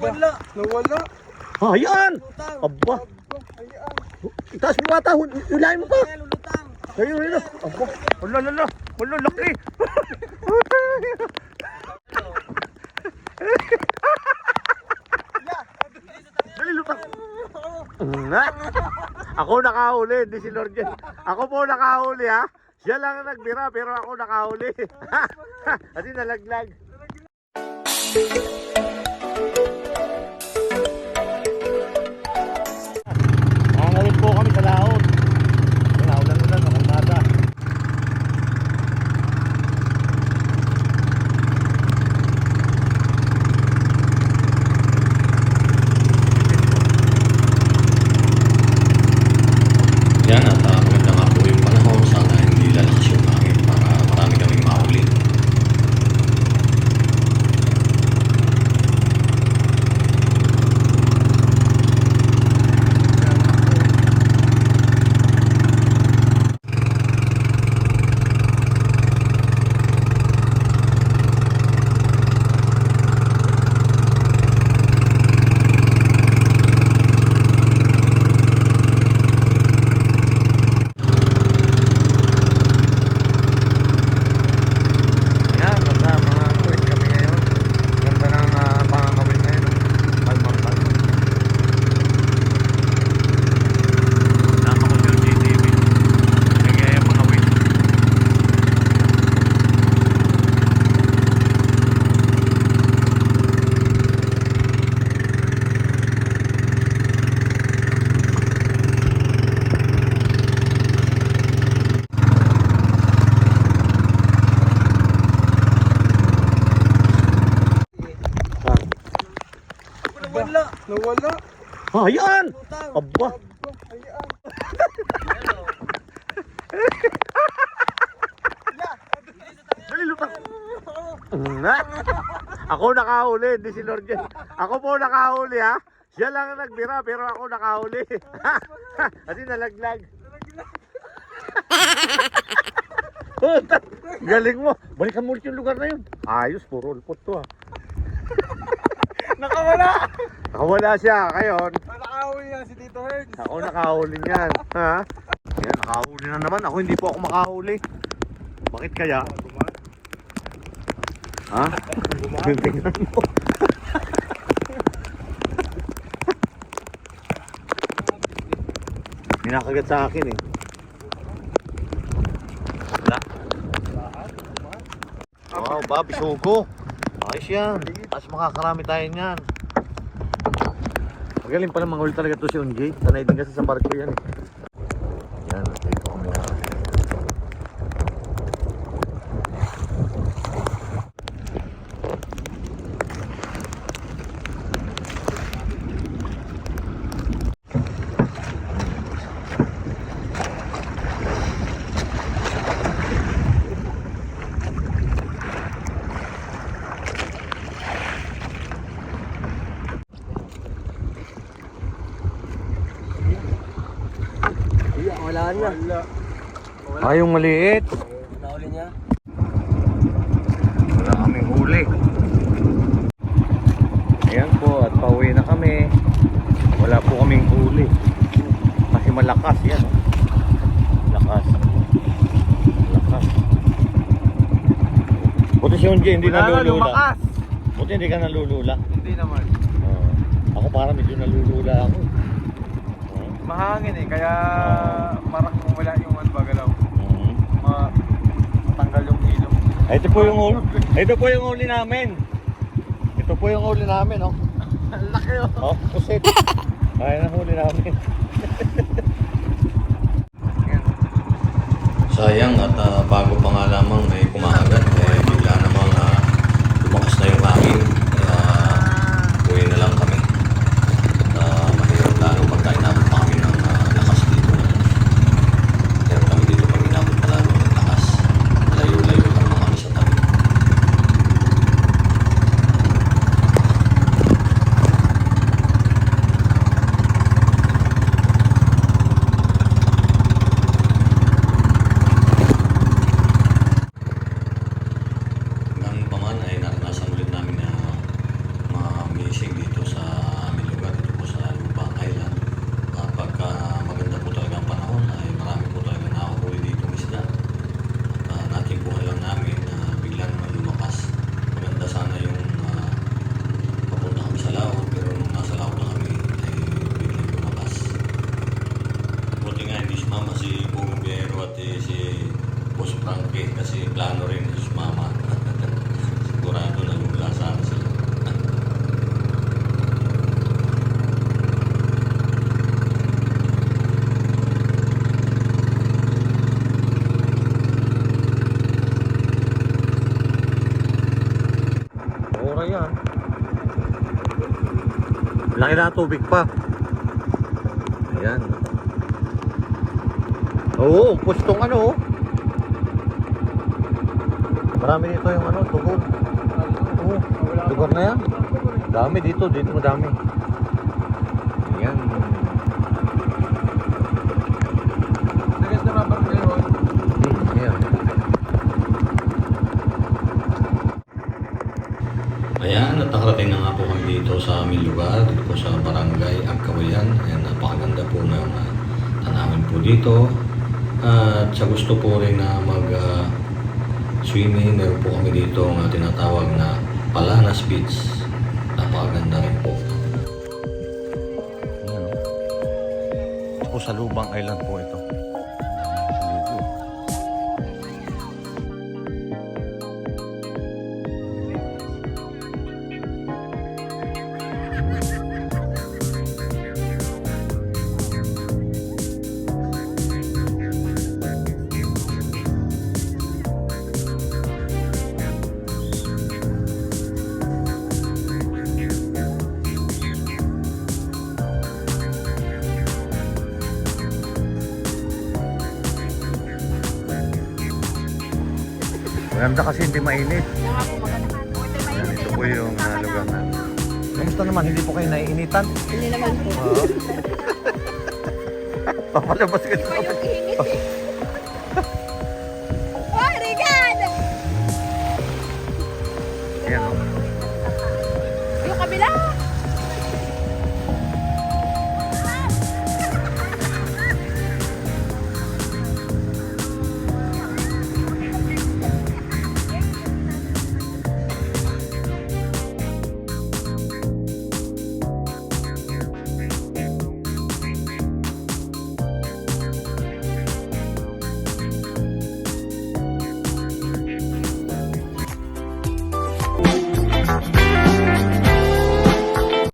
Nawala. Nawala. Ah, yan! Lutang. Aba, Ayan. itaas mo bata, hulayin mo pa. Kaya lulutang. Ayun, ayun. Aba, wala, wala, wala, laki. Dali, lutang. Nga. Ako nakahuli, hindi si Lord yan. Ako po nakahuli ha. Siya lang ang nagbira pero ako nakahuli. Kasi nalaglag. Nangalit Nawala. Nawala. Ah, yan! Lutang. Aba, Ayan. dali lutang. Nga. Ako nakahuli, hindi si Lord yan. Ako po nakahuli ha. Siya lang ang nagbira pero ako nakahuli. Kasi nalaglag. Galing mo. Balikan mo ulit yung lugar na yun. Ayos, puro ulpot to ha. Nakawala. Nakawala siya. Ngayon, Nakahuli yan si Tito Herds. ako nakahuli niyan. Ha? Yan, nakahuli na naman. Ako hindi po ako makahuli. Bakit kaya? Ha? Tingnan mo. Minakagat sa akin eh. Wala. Wow, ba, bisugo. Ayos yan. Mas makakarami tayo niyan. Magaling pala mga talaga to si Unjay. Sanay din kasi sa barko yan eh. Wala na. Wala. Ah, yung maliit. Nahuli niya. Wala kaming huli. Ayan po, at pauwi na kami. Wala po kaming huli. Kasi malakas yan. Oh. Lakas. Lakas. Buti si Unji, hindi Wala na, nalulula. lumakas. Buti hindi ka nalulula. Hindi naman. Oo. ako parang medyo nalulula ako. Mahangin eh, kaya parang wala yung ano ba galaw. Mhm. Ma matanggal yung ilong. Ito po yung huli. Ito po yung huli namin. Ito po yung huli namin, oh. Ang laki oh. Oh, pusit. Ay, ang huli namin. Sayang at uh, bago pa nga lamang may kumagat, eh, bigla namang uh, lumakas na yung hangin. Kaya uwi na lang kami. At uh, mahirap lalo pagka inabot pa kami ng uh, lakas dito. Mahirap kami dito pag inabot pa lalo ng lakas. Layo-layo lang mga kami sa tabi. Malaki yan. Laki na tubig pa. Ayan. Oo, pustong ano oh. Marami dito yung ano, tugod. Oo, tugod na yan. Dami dito, dito madami. Ayan. Nagas na mabang na yun. Hmm, ayan. Ayan, at nakarating na nga po kami dito sa aming lugar, dito po sa Barangay Agkawayan. Ayan, napakaganda po ng uh, tanawin po dito. At sa gusto po rin na mag ah, swimming, meron po kami dito ang ah, tinatawag na Palanas Beach. Napakaganda rin po. Ayan oh. Sa Lubang Island po ito. Maganda kasi hindi mainit. Ayan, ito po yung uh, lugar na. Kamusta naman? Hindi po kayo naiinitan? Hindi naman po. Papalabas ka sa